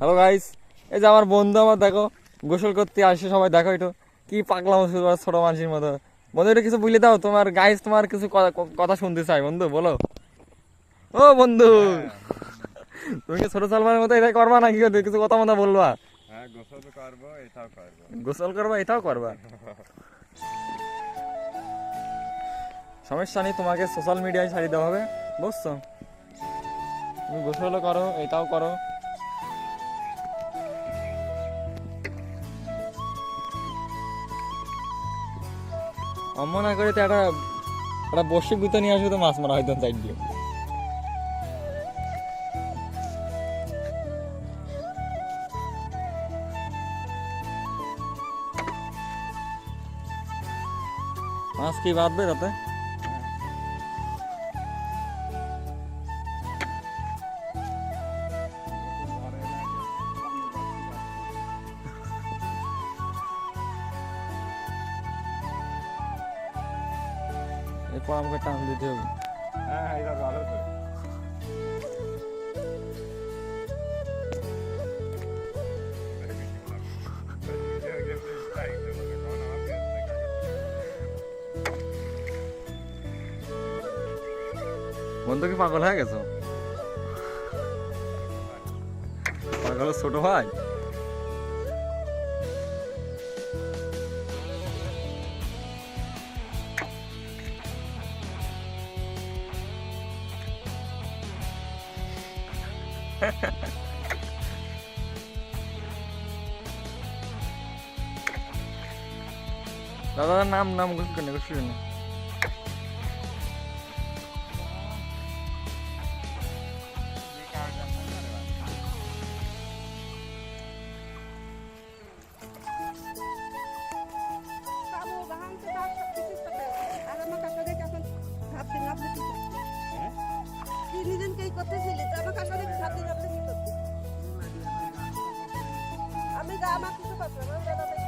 Hello guys এই যে আমার বন্ধু আমার দেখো গোসল করতে আসে সবাই দেখো একটু কি পাগলাম ছোট মানুষের মতো। বন্ধু একটু কিছু বুঝলে দাও তোমার গাইস তোমার কিছু কথা শুনতে চাই বন্ধু বলো। ও বন্ধু! তুমি কি ছোট সালমানের মতো এটাই করবা নাকি কিছু কথা মতো বলবা? হ্যাঁ গোসল করব এটাও করব। গোসল করবা এটাও করবা? সমস্যা নেই তোমাকে সোশ্যাল মিডিয়ায় ছাড়ি দেওয়া হবে বুঝছ? তুমি গোসলও করো এটাও করো। অম্ম না করে তো একটা একটা বসে গুঁতো নিয়ে আসবে তো মাছ মারা হয়তো চাই দিয়ে মাছ কি বাঁধবে তাতে? এরপর আমাকে টান দিতে হবে। হ্যাঁ এটা ভালো তো বন্ধু কি পাগল হয়ে গেছো? পাগল ছোট ভাই? দেখে এখন ভাবতে ভাবতে কি করতে কি নিজেকে করতেছিলি? আমার কাছে আমি গা আমার কিছু পাচ্ছি